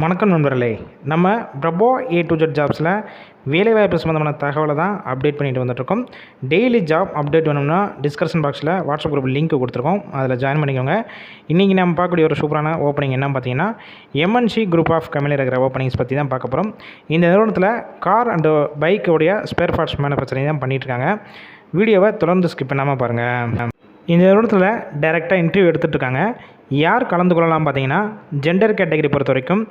வணக்கம் நண்பர்களே. நம்ம பிரபோ ஏ டு ஜெட் ஜாப்ஸில் வேலைவாய்ப்பு சம்மந்தமான தகவலை தான் அப்டேட் பண்ணிட்டு வந்துட்டுருக்கோம். டெய்லி ஜாப் அப்டேட் வேணும்னா டிஸ்கிரிப்ஷன் பாக்ஸில் வாட்ஸ்அப் குரூப் லிங்க் கொடுத்துருக்கோம். அதில் ஜாயின் பண்ணிக்கோங்க. இன்றைக்கி நம்ம பார்க்கக்கூடிய ஒரு சூப்பரான ஓப்பனிங் என்ன பார்த்தீங்கன்னா எம்என்சி குரூப் ஆஃப் கம்பெனியில் இருக்கிற ஓப்பனிங்ஸ் பற்றி தான் பார்க்க போகிறோம் இந்த நிறுவனத்தில் கார் அண்டு பைக்கோடைய ஸ்பேர் பார்ட்ஸ் மேனுஃபேக்சரிங் தான் பண்ணிகிட்ருக்காங்க வீடியோவை தொடர்ந்து ஸ்கிப் பண்ணாமல் பாருங்கள் இந்த நிறுவனத்தில் டைரெக்டாக இன்டர்வியூ எடுத்துகிட்ருக்காங்க யார் கலந்து கொள்ளலாம் பார்த்தீங்கன்னா ஜெண்டர் கேட்டகரி பொறுத்த வரைக்கும்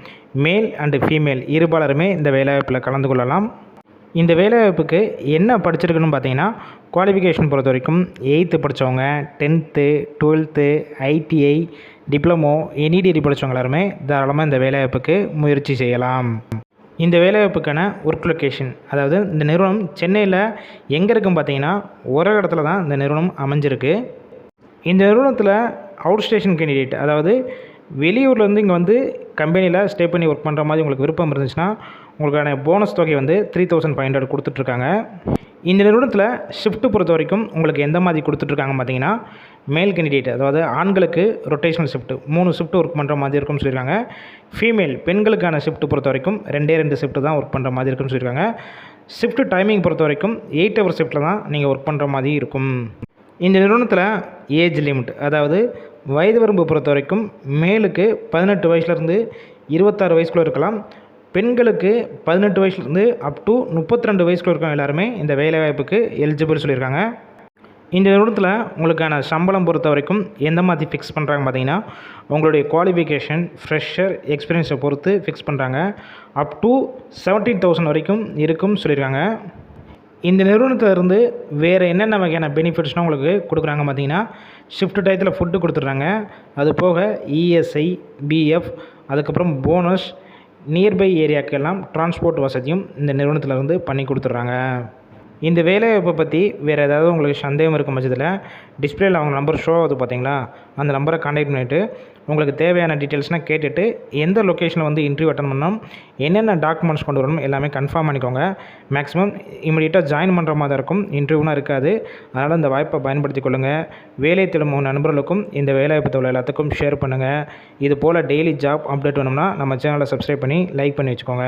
மேல் அண்டு ஃபீமேல் இருபாலருமே இந்த வேலைவாய்ப்பில் கலந்து கொள்ளலாம். இந்த வேலைவாய்ப்புக்கு என்ன படிச்சிருக்குன்னு பார்த்தீங்கன்னா குவாலிஃபிகேஷன் பொறுத்த வரைக்கும் எயித்து படித்தவங்க tenth twelfth ITI diploma any degree படித்தவங்க எல்லாருமே தாராளமாக இந்த வேலைவாய்ப்புக்கு முயற்சி செய்யலாம். இந்த வேலைவாய்ப்புக்கான ஒர்க் லொக்கேஷன் அதாவது இந்த நிறுவனம் சென்னையில் எங்கே இருக்குன்னு பார்த்தீங்கன்னா ஒரு இடத்துல தான் இந்த நிறுவனம் அமைஞ்சிருக்கு. இந்த நிறுவனத்தில் அவுட் ஸ்டேஷன் கேண்டிடேட் அதாவது வெளியூர்லேருந்து இங்கே வந்து கம்பெனியில் ஸ்டே பண்ணி ஒர்க் பண்ணுற மாதிரி உங்களுக்கு விருப்பம் இருந்துச்சுன்னா உங்களுக்கான போனஸ் தொகை வந்து த்ரீ தௌசண்ட் ஃபைவ் ஹண்ட்ரட் கொடுத்துட்ருக்காங்க. இந்த நிறுவனத்தில் ஷிஃப்ட்டு பொறுத்த வரைக்கும் உங்களுக்கு எந்த மாதிரி கொடுத்துட்ருக்காங்க பார்த்தீங்கன்னா மேல் கேண்டிடேட் அதாவது ஆண்களுக்கு ரொட்டேஷனல் ஷிஃப்ட் மூணு ஷிஃப்ட் ஒர்க் பண்ணுற மாதிரி இருக்கும்னு சொல்லியிருக்காங்க. ஃபீமேல் பெண்களுக்கான ஷிஃப்ட் பொறுத்த வரைக்கும் ரெண்டே ரெண்டு ஷிஃப்ட்டு தான் ஒர்க் பண்ணுற மாதிரி இருக்கும்னு சொல்லியிருக்காங்க. ஷிஃப்ட் டைமிங் பொறுத்த வரைக்கும் எயிட் ஹவர் ஷிஃப்ட்டில் தான் நீங்கள் ஒர்க் பண்ணுற மாதிரி இருக்கும். இந்த நிறுவனத்தில் ஏஜ் லிமிட் அதாவது வயது வரம்பு பொறுத்த வரைக்கும் மேலுக்கு பதினெட்டு வயசுலேருந்து இருபத்தாறு வயசுக்குள்ளே இருக்கலாம். பெண்களுக்கு பதினெட்டு வயசுலேருந்து அப் டு முப்பத்தி ரெண்டு வயசுக்குள்ள இருக்கவங்க எல்லாருமே இந்த வேலைவாய்ப்புக்கு எலிஜிபிள் சொல்லியிருக்காங்க. இந்த நிறுவனத்தில் உங்களுக்கான சம்பளம் பொறுத்த வரைக்கும் எந்த மாதிரி ஃபிக்ஸ் பண்ணுறாங்க பார்த்தீங்கன்னா உங்களுடைய குவாலிஃபிகேஷன் ஃப்ரெஷர் எக்ஸ்பீரியன்ஸை பொறுத்து ஃபிக்ஸ் பண்ணுறாங்க அப் டு செவன்டீன் தௌசண்ட் வரைக்கும் இருக்கும்னு சொல்லியிருக்காங்க. இந்த நிறுவனத்திலிருந்து வேறு என்னென்ன வகையான பெனிஃபிட்ஸ்னால் உங்களுக்கு கொடுக்குறாங்க பார்த்தீங்கன்னா ஷிஃப்ட் டயத்தில் ஃபுட்டு கொடுத்துட்றாங்க. அது போக இஎஸ்ஐ பிஎஃப் அதுக்கப்புறம் போனஸ் நியர்பை ஏரியாக்கெல்லாம் டிரான்ஸ்போர்ட் வசதியும் இந்த நிறுவனத்தில் இருந்து பண்ணி கொடுத்துட்றாங்க. இந்த வேலைவாய்ப்பை பற்றி வேறு ஏதாவது உங்களுக்கு சந்தேகம் இருக்கும் பட்சத்தில் டிஸ்பிளேயில் அவங்க நம்பர் ஷோ ஆகுது பார்த்தீங்களா அந்த நம்பரை காண்டாக்ட் பண்ணிவிட்டு உங்களுக்கு தேவையான டீட்டெயில்ஸ்னால் கேட்டுட்டு எந்த லொக்கேஷனில் வந்து இன்டர்வியூ அட்டன் பண்ணணும் என்னென்ன டாக்குமெண்ட்ஸ் கொண்டு வரணும் எல்லாமே கன்ஃபார்ம் பண்ணிக்கோங்க. மேக்ஸிமம் இமீடியட்டாக ஜாயின் பண்ணுற மாதிரி இருக்கும். இன்டர்வியூனா இருக்காது. அதனால் இந்த வாய்ப்பை பயன்படுத்தி கொள்ளுங்கள் வேலை தேடும் நண்பர்களுக்கும் இந்த வேலைவாய்ப்பு தொழில் எல்லாத்துக்கும் ஷேர் பண்ணுங்கள் இது போல் டெய்லி ஜாப் அப்டேட் வேணும்னா நம்ம சேனலை சப்ஸ்கிரைப் பண்ணி லைக் பண்ணி வச்சுக்கோங்க.